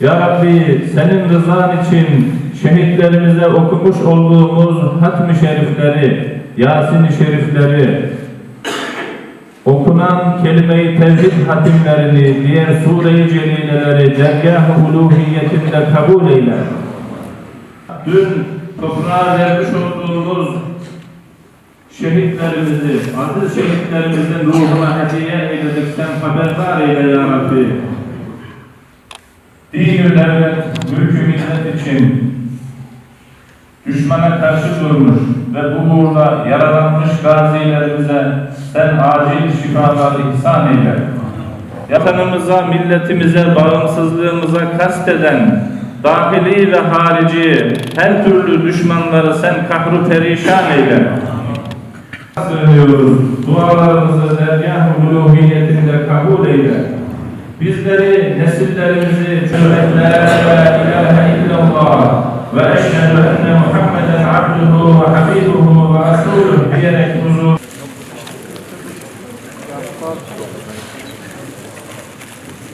Ya Rabbi senin rızan için şehitlerimize okumuş olduğumuz hatmi şerifleri, Yasin-i şerifleri, okunan kelime-i tevhid hatimlerini, diğer sure-i celileleri dergâh-ı uluhiyetinde kabul eyle. Dün toprağa vermiş olduğumuz şehitlerimizi, aziz şehitlerimizin ruhuna hediye eyledik, haberdar eyle ya Rabbi. Din-i devlet, mülkü millet için düşmana karşı durmuş ve bu uğurda yaralanmış gazilerimize sen acil şifalar ihsan eyle. Vatanımıza, milletimize, bağımsızlığımıza kasteden dahili ve harici her türlü düşmanları sen kahru perişan eyle. Söylüyoruz. Dualarımızı uluhiyetinde kabul eyle. Bizleri, nesillerimizi cümletle la ilahe illallah ve eşhedü enne Muhammeden abduhu ve habibuhu ve rasuluhu diyerek huzur